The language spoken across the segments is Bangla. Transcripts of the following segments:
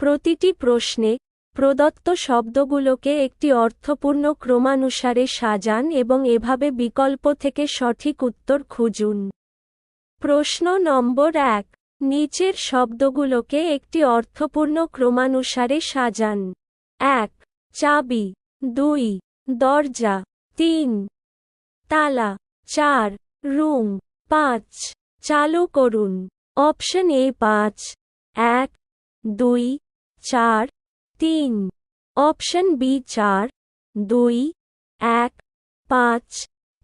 প্রতিটি প্রশ্নে প্রদত্ত শব্দগুলোকে একটি অর্থপূর্ণ ক্রমানুসারে সাজান এবং এভাবে বিকল্প থেকে সঠিক উত্তর খুঁজুন। প্রশ্ন নম্বর এক, নিচের শব্দগুলোকে একটি অর্থপূর্ণ ক্রমানুসারে সাজান। এক, চাবি। দুই, দরজা। তিন, তালা। চার, রুম। পাঁচ, চালু করুন। অপশন এ পাঁচ, এক, দুই চার, তিন। অপশন বি চার, দুই, এক, পাঁচ,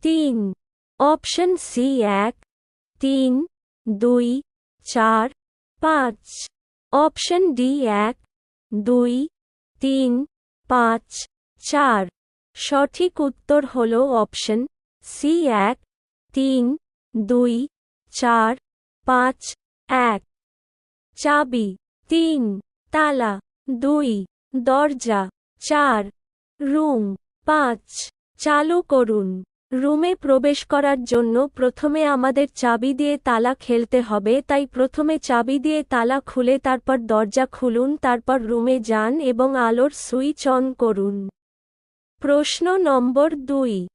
তিন। অপশন সি এক, তিন, দুই, চার, পাঁচ। অপশন ডি এক, দুই, তিন, পাঁচ, চার। সঠিক উত্তর হল অপশন সি এক, তিন, দুই, চার, পাঁচ, এক। চাবি, তিন। তালা, দুই, দরজা, চার, রুম, পাঁচ, চালু করুন। রুমে প্রবেশ করার জন্য প্রথমে আমাদের চাবি দিয়ে তালা খেলতে হবে, তাই প্রথমে চাবি দিয়ে তালা খুলে তারপর দরজা খুলুন, তারপর রুমে যান এবং আলোর সুইচ অন করুন। প্রশ্ন নম্বর দুই।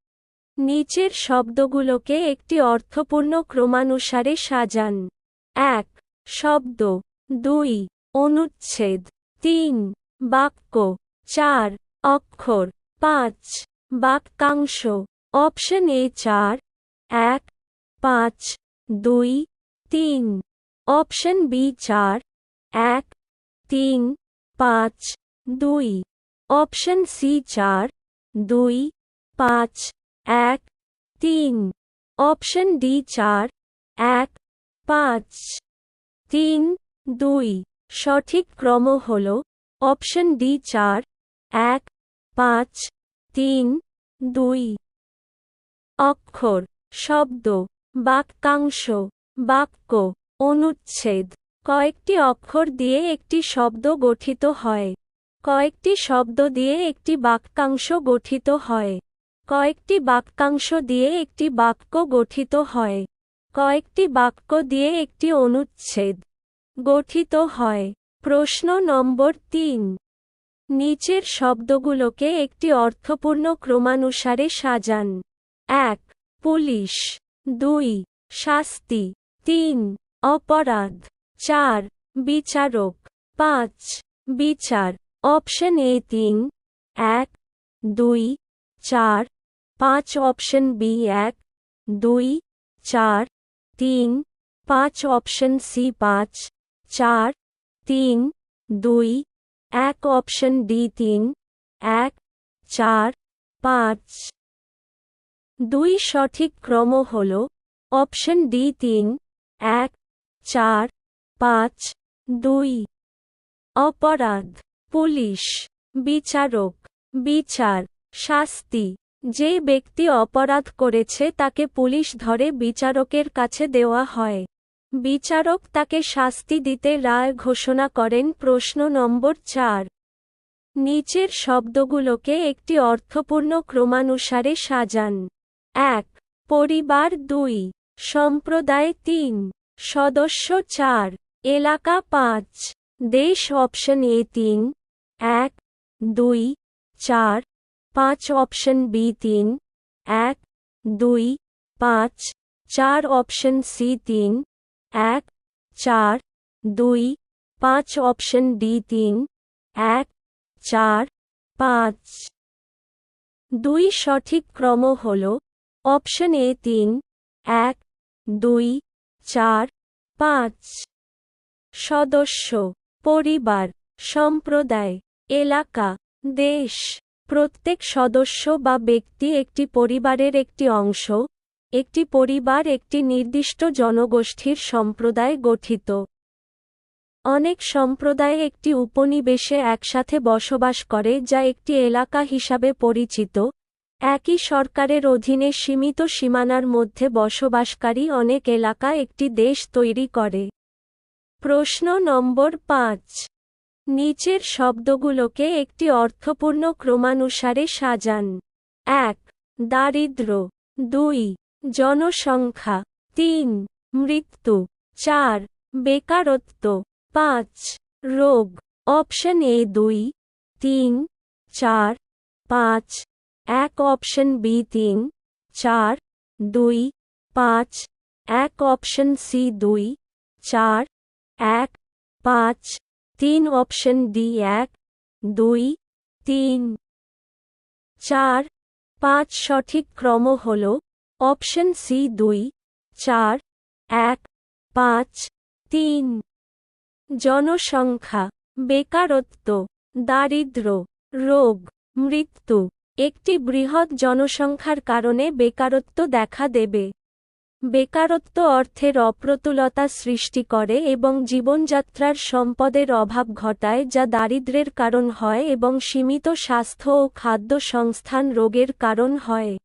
নিচের শব্দগুলোকে একটি অর্থপূর্ণ ক্রমানুসারে সাজান। এক, শব্দ। দুই অনুচ্ছেদ, তিন, বাক্য, চার, অক্ষর, পাঁচ, বাক্যাংশ, অপশন এ চার, এক, পাঁচ, দুই, তিন, অপশন বি চার, এক, তিন, পাঁচ, দুই, অপশন সি চার, দুই, পাঁচ, এক, তিন, অপশন ডি চার, এক, পাঁচ, তিন, দুই সঠিক ক্রম হল অপশন ডি চার, এক, পাঁচ, তিন, দুই। অক্ষর, শব্দ, বাক্যাংশ, বাক্য, অনুচ্ছেদ। কয়েকটি অক্ষর দিয়ে একটি শব্দ গঠিত হয়। কয়েকটি শব্দ দিয়ে একটি বাক্যাংশ গঠিত হয়। কয়েকটি বাক্যাংশ দিয়ে একটি বাক্য গঠিত হয়। কয়েকটি বাক্য দিয়ে একটি অনুচ্ছেদ। গঠিত হয়। প্রশ্ন নম্বর তিন। নিচের শব্দগুলোকে একটি অর্থপূর্ণ ক্রমানুসারে সাজান। এক, পুলিশ। দুই, শাস্তি। তিন, অপরাধ। চার, বিচারক। পাঁচ, বিচার। অপশন এ তিন, এক, দুই, চার, পাঁচ। অপশন বি এক, দুই, চার, তিন, পাঁচ। অপশন সি পাঁচ চার, তিন, দুই, এক অপশন ডি তিন, এক, চার, পাঁচ। দুই সঠিক ক্রম হল অপশন ডি তিন, এক, চার, পাঁচ, দুই। অপরাধ, পুলিশ, বিচারক, বিচার, শাস্তি। যে ব্যক্তি অপরাধ করেছে তাকে পুলিশ ধরে বিচারকের কাছে দেওয়া হয়। বিচারক তাকে শাস্তি দিতে রায় ঘোষণা করেন প্রশ্ন নম্বর চার। নিচের শব্দগুলোকে একটি অর্থপূর্ণ ক্রমানুসারে সাজান। এক, পরিবার দুই, সম্প্রদায় তিন, সদস্য চার, এলাকা পাঁচ, দেশ অপশন এ তিন। এক, দুই, চার, পাঁচ অপশন বি তিন। এক, দুই, পাঁচ, চার অপশন সি তিন। এক, চার, দুই, পাঁচ অপশন ডি তিন, এক, চার, পাঁচ। দুই সঠিক ক্রম হল অপশন এ তিন, এক, দুই, চার, পাঁচ। সদস্য, পরিবার, সম্প্রদায়, এলাকা, দেশ। প্রত্যেক সদস্য বা ব্যক্তি একটি পরিবারের একটি অংশ একটি পরিবার একটি নির্দিষ্ট জনগোষ্ঠীর সম্প্রদায় গঠিত। অনেক সম্প্রদায় একটি উপনিবেশে একসাথে বসবাস করে যা একটি এলাকা হিসাবে পরিচিত। একই সরকারের অধীনে সীমিত সীমানার মধ্যে বসবাসকারী অনেক এলাকা একটি দেশ তৈরি করে। প্রশ্ন নম্বর পাঁচ। নিচের শব্দগুলোকে একটি অর্থপূর্ণ ক্রমানুসারে সাজান। এক দারিদ্র দুই জনসংখ্যা, তিন, মৃত্যু, চার, বেকারত্ব, পাঁচ, রোগ, অপশন এ দুই, তিন, চার, পাঁচ, এক অপশন বি তিন, চার, দুই, পাঁচ, এক অপশন সি দুই, চার, এক, পাঁচ, তিন অপশন ডি এক, দুই, তিন, চার, পাঁচ সঠিক ক্রম হল অপশন সি দুই, চার, এক, পাঁচ, তিন। জনসংখ্যা, বেকারত্ব দারিদ্র্য রোগ, মৃত্যু, একটি বৃহৎ জনসংখ্যার কারণে বেকারত্ব দেখা দেবে। বেকারত্ব অর্থের অপ্রতুলতা সৃষ্টি করে এবং জীবনযাত্রার সম্পদের অভাব ঘটায় যা দারিদ্র্যের কারণ হয় এবং সীমিত স্বাস্থ্য ও খাদ্য সংস্থান রোগের কারণ হয়।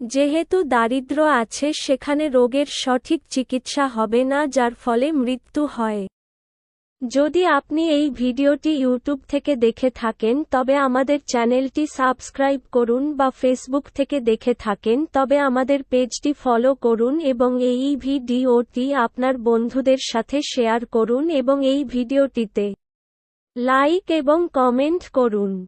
যেহেতু দারিদ্র আছে সেখানে রোগের সঠিক চিকিৎসা হবে না, যার ফলে মৃত্যু হয়। যদি আপনি এই ভিডিওটি ইউটিউব থেকে দেখে থাকেন, তবে আমাদের চ্যানেলটি সাবস্ক্রাইব করুন বা ফেসবুক থেকে দেখে থাকেন, তবে আমাদের পেজটি ফলো করুন এবং এই ভিডিওটি আপনার বন্ধুদের সাথে শেয়ার করুন এবং এই ভিডিওটিতে লাইক এবং কমেন্ট করুন।